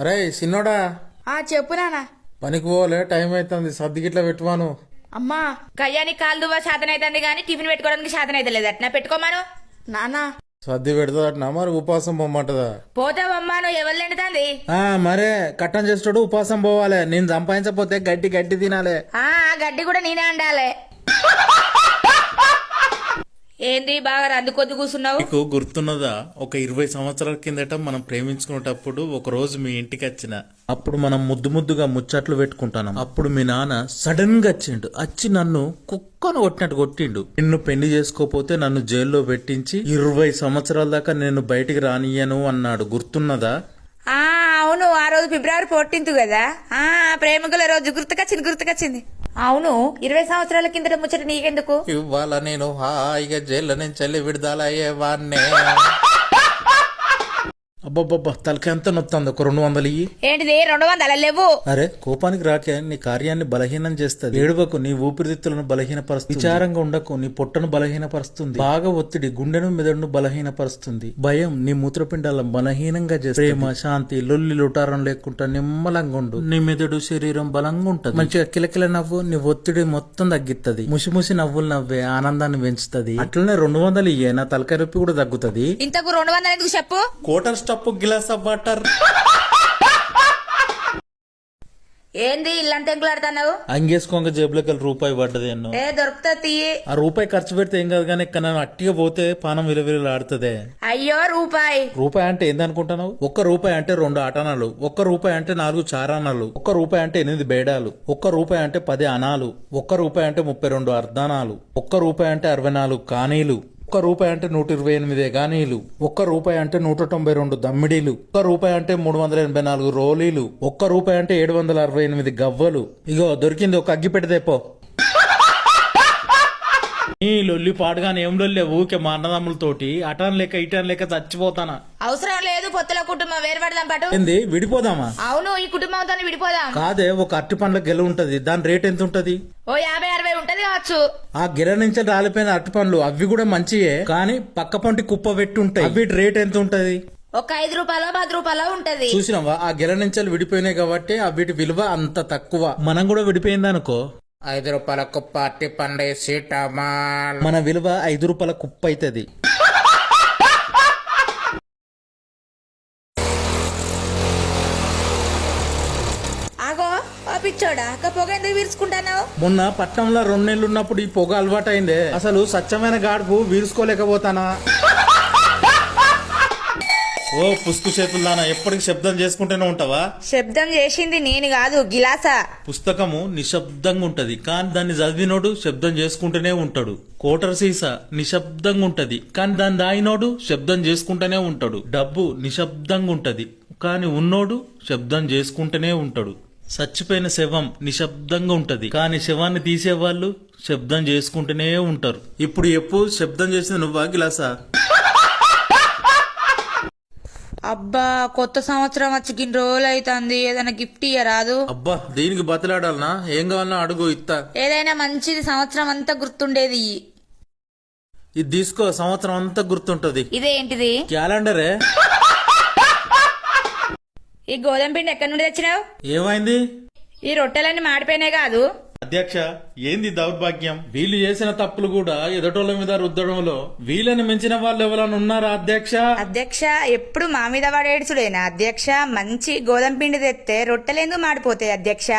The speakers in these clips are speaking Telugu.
అరే సిన్నోడా? ఆ చెప్పు నాన్న. పనికి పోలే టైం అవుతుంది సర్ది గిట్లా పెట్టువాను. అమ్మా కయ్యానికి కాలు దువ్వ శాతం అవుతుంది కానీ టిఫిన్ పెట్టుకోవడానికి శాతం అయితే లేదు అట్నా పెట్టుకోమాను? నాన్న. సర్ది పెడతా మరి ఉపాసం పొమ్మంటదా? పోతావమ్మా నువ్వు ఎవరు తింటుంది ఆ మరే కట్టం చేసేటోడు ఉపాసం పోవాలి. నేను సంపాదించకపోతే గడ్డి గడ్డి తినాలే. ఆ గడ్డి కూడా నేనే అండాలే. ఏంది బాగా రందు కొద్ది కూర్చున్నావు? నీకు గుర్తున్నదా? ఒక ఇరవై సంవత్సరాల కిందట మనం ప్రేమించుకునేటప్పుడు ఒక రోజు మీ ఇంటికి వచ్చిన అప్పుడు మనం ముద్దు ముద్దుగా ముచ్చట్లు పెట్టుకుంటాను అప్పుడు మీ నాన్న సడన్గా వచ్చిండు. వచ్చి నన్ను కుక్కను కొట్టినట్టు కొట్టిండు. నిన్ను పెళ్ళి చేసుకోపోతే నన్ను జైల్లో పెట్టించి ఇరవై సంవత్సరాల దాకా నేను బయటికి రానియను అన్నాడు. గుర్తున్నదా? ఆ అవును. ఆ రోజు ఫిబ్రవరి ఫోర్టీన్త్ కదా. ఆ ప్రేమికుల రోజు గుర్తుకొచ్చింది గుర్తుకొచ్చింది. అవును ఇరవై సంవత్సరాల కిందట ముచ్చట నీకెందుకు? ఇవాళ నేను హాయిగా జైల్లో నుంచి వెళ్ళి విడుదల అయ్యేవాన్నే అబ్బబ్బబ్బా తలకి ఎంత నొత్తుంది. ఒక రెండు వందలు ఇయ్యి. ఏంటిది? రెండు వందల లేవు? అరే కోపానికి రాకే నీ కార్యాన్ని బలహీనం చేస్తుంది. ఏడువకు నీ ఊపిరితిత్తులను బలహీనపరుస్తుంది. విచారంగా ఉండకు నీ పొట్టను బలహీనపరుస్తుంది. బాగా ఒత్తిడి గుండెను మెదడును బలహీనపరుస్తుంది. భయం నీ మూత్రపిండాలను బలహీనంగా చేస్తుంది. ప్రేమ శాంతి లొల్లి లుటారం లేకుండా నిమ్మలంగా ఉండు. నీ మెదడు శరీరం బలంగా ఉంటది. మంచిగా కిలకిల నవ్వు నీ ఒత్తిడి మొత్తం తగ్గిత్తది. ముసిముసి నవ్వులు నవ్వే ఆనందాన్ని పెంచుతుంది. అట్లనే రెండు వందలు ఇయ్యే నా తలకాయ నొప్పి కూడా తగ్గుతుంది. ఇంతకు రెండు వందలు ఎందుకు చెప్పు? కోటర్ స్టప్ గిలాస్ ఆఫ్ వాటర్. ఏంది ఇల్లంతా ఎంకులాడుతున్నావు అంగేసుకోంగ జేబులోకి వెళ్ళి రూపాయి పడ్డది అన్నో. ఏ దొరుకుతా తీయి ఆ రూపాయి ఖర్చు పెడితే ఏం కాదు కానీ ఇక్కడ అట్టిగా పోతే పానం విలువిలాడుతుంది అయ్యో రూపాయి. రూపాయి అంటే ఏందనుకుంటున్నావు ఒక్క రూపాయి అంటే రెండు ఆటనాలు ఒక్క రూపాయి అంటే నాలుగు చారానాలు ఒక్క రూపాయి అంటే ఎనిమిది బేడాలు ఒక్క రూపాయి అంటే పది అనాలు ఒక్క రూపాయి అంటే ముప్పై రెండు అర్ధనాలు ఒక్క రూపాయి అంటే అరవై నాలుగు కానీలు ఒక్క రూపాయి అంటే నూట ఇరవై ఎనిమిది గానీలు ఒక్క రూపాయి అంటే నూట తొంభై రెండు దమ్మిడీలు ఒక్క రూపాయి అంటే మూడు వందల ఎనభై నాలుగు రోలీలు ఒక్క రూపాయి అంటే ఏడు వందల అరవై ఎనిమిది గవ్వలు. ఇగో దొరికింది ఒక అగ్గి పెడితేపో ఈ లొల్లి పాడుగానే ఏం లొల్లి? ఊకే మా అన్నదమ్ములతోటి అటాన్ లేక ఇటాన్ లేక చచ్చిపోతానా? అవసరం లేదు పొత్తుల కుటుంబం వేరు పెడదాం పాటు. ఏంది? విడిపోదామా? అవును ఈ కుటుంబంతో విడిపోదాం. కాదే ఒక అరటి పండ్ల గెల ఉంటది. దాని రేట్ ఎంత ఉంటది ఓ యాభై అరవై ఉంటది కావచ్చు. ఆ గెల నుంచి రాలిపోయిన అరటి పండ్లు అవి కూడా మంచియే కానీ పక్క పంటి కుప్ప పెట్టి ఉంటాయి. అవి రేట్ ఎంత ఉంటది ఒక ఐదు రూపాయలు పది రూపాయలు ఉంటది. చూసినావా? ఆ గెల నుంచి విడిపోయినాయి కాబట్టి ఆ వీటి విలువ అంత తక్కువ. మనం కూడా విడిపోయింది అనుకో ఐదు రూపాయల కుప్ప అట్టి పండేసి టమాల్ మన విలువ ఐదు రూపాయల కుప్ప అవుతుంది ఆగో పిచ్చోడా పొగ ఎందుకు మొన్న పట్నంలో రెండు నెలలు ఉన్నప్పుడు ఈ పొగ అలవాటైందే. అసలు స్వచ్ఛమైన గాడుపు వీరుసుకోలేకపోతానా ఓ పుస్తు చేతుల్లానా ఎప్పటికి శబ్దం చేసుకుంటూనే ఉంటావా? శబ్దం చేసింది నేను కాదు గిలాసా. పుస్తకము నిశ్శబ్దంగా ఉంటది కానీ దాన్ని చదివినోడు శబ్దం చేసుకుంటూనే ఉంటాడు. కోటర్ సీసా నిశ్శబ్దంగా ఉంటది కానీ దాన్ని దాయినోడు శబ్దం చేసుకుంటూనే ఉంటాడు. డబ్బు నిశ్శబ్దంగా ఉంటది కానీ ఉన్నోడు శబ్దం చేసుకుంటూనే ఉంటాడు. చచ్చిపోయిన శవం నిశ్శబ్దంగా ఉంటది కానీ శవాన్ని తీసేవాళ్ళు శబ్దం చేసుకుంటూనే ఉంటారు. ఇప్పుడు ఎప్పు శబ్దం చేసింది నువ్వా గిలాసా? అబ్బా కొత్త సంవత్సరం వచ్చి గిన్ని రోజులు అవుతుంది ఏదైనా గిఫ్ట్ ఇయ్యరాదు అబ్బా దీనికి బతలాడాలనా? ఏం కావాలన్నా అడుగు ఇత్తా. ఏదైనా మంచిది సంవత్సరం అంతా గుర్తుండేది. ఇది తీసుకో సంవత్సరం అంతా గుర్తుంటది. ఇదేంటిది క్యాలెండరే. ఈ గోధుమ పిండి ఎక్కడి నుండి తెచ్చినావు? ఏమైంది? ఈ రొట్టెలన్నీ మాడిపోయినాయి కాదు. అధ్యక్ష ఏంది దౌర్భాగ్యం? వీళ్ళు చేసిన తప్పులు కూడా ఎదటోళ్ళ మీద రుద్దడంలో వీళ్ళని మించిన వాళ్ళు ఎవరైనా ఉన్నారా అధ్యక్ష? అధ్యక్ష ఎప్పుడు మా మీద వాడేడుచుడేనా అధ్యక్ష మంచి గోధుమ పిండి తెస్తే రొట్టెలేందుకు మాడిపోతాయి అధ్యక్ష?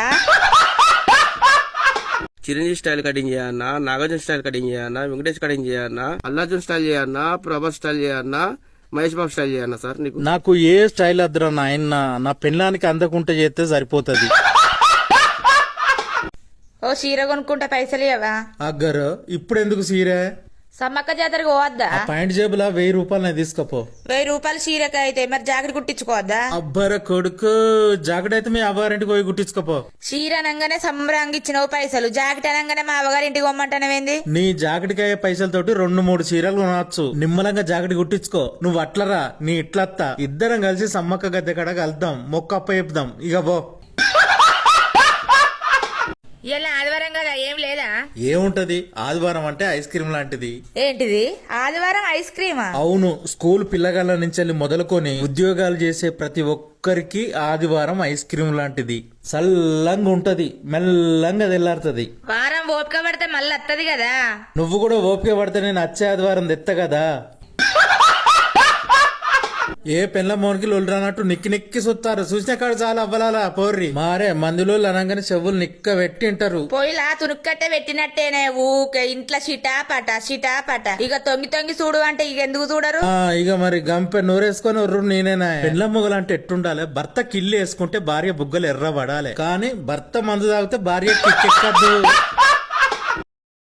చిరంజీవి స్టైల్ కటింగ్ చేయన్నా నాగార్జున స్టైల్ కటింగ్ చేయన్నా వెంకటేష్ కటింగ్ చేయన్నా అల్లార్జున్ స్టైల్ చేయన్నా ప్రభాస్ స్టైల్ చేయన్నా మహేష్ బాబు స్టైల్ చేయన్నా సార్ నీకు? నాకు ఏ స్టైల్ అద్దరా నాయన? నా పెళ్ళానికి అందకుంటే చేస్తే సరిపోతది. ఓ చీర కొనుక్కుంటే పైసలు ఇవ్వవా? అగ్గరు ఇప్పుడు ఎందుకు సీరే సమ్మక్క జాతరకు పోవద్దా? పాయింట్ జేబులా వెయ్యి రూపాయలు తీసుకోపో. వెయ్యి రూపాయలు చీరకి అయితే మరి జాకెట్ కుట్టించుకోవద్దా? అబ్బర కొడుకు జాకెట్ అయితే మీ అవ్వారింటికి పోయి కుట్టించుకోపో. చీర అనగానే సంబరంగా ఇచ్చినవు పైసలు. జాకెట్ అనగానే మా అవ్వగారి ఇంటికి పొమ్మంటానవేంది నీ జాకెట్కి అయ్యే పైసలతోటి రెండు మూడు చీరలు కొనవచ్చు. నిమ్మలంగా జాకెట్ కుట్టించుకో. నువ్వు అట్లరా నీ ఇట్లత్తా. ఇద్దరం కలిసి సమ్మక్క గద్దె కడ కలుద్దాం. మొక్క అప్ప చెప్దాం. ఇక పో. ఇలా ఆదివారం కదా ఏం లేదా? ఏముంటది? ఆదివారం అంటే ఐస్ క్రీమ్ లాంటిది. ఏంటిది? ఆదివారం ఐస్ క్రీమా? అవును స్కూల్ పిల్లగాళ్ళ నుంచి మొదలుకొని ఉద్యోగాలు చేసే ప్రతి ఒక్కరికి ఆదివారం ఐస్ క్రీమ్ లాంటిది. చల్లంగా ఉంటది మెల్లంగా తెల్లారుతుంది. వారం ఓపిక పడితే మళ్ళీ వత్తది కదా. నువ్వు కూడా ఓపిక పడితే నేను వచ్చే ఆదివారం తెత్త కదా. ఏ పెళ్ళ మోనికి లొల్లురానట్టు నిక్కి నిక్కి సుత్తారు. చూసిన కాడ చాలా అవ్వలాలా పోర్రి. మారే మందులో అనగానే చెవులు నిక్క పెట్టింటారు పొయ్యిలా తునుక్కట్టే పెట్టినట్టేనే ఊకే ఇంట్లో షిటా పట షిటా పట ఇక తొంగి తొంగి చూడు అంటే ఇక ఎందుకు చూడరు? ఆ ఇక మరి గంపె నూరేసుకొని ఉర్రు నేనేనా? పెళ్ళ మొగలంటే ఎట్టుండాలి? భర్త కిల్లు వేసుకుంటే భార్య బుగ్గలు ఎర్రబడాలి. కానీ భర్త మందు తాగితే భార్య కిక్కెక్కద్దు.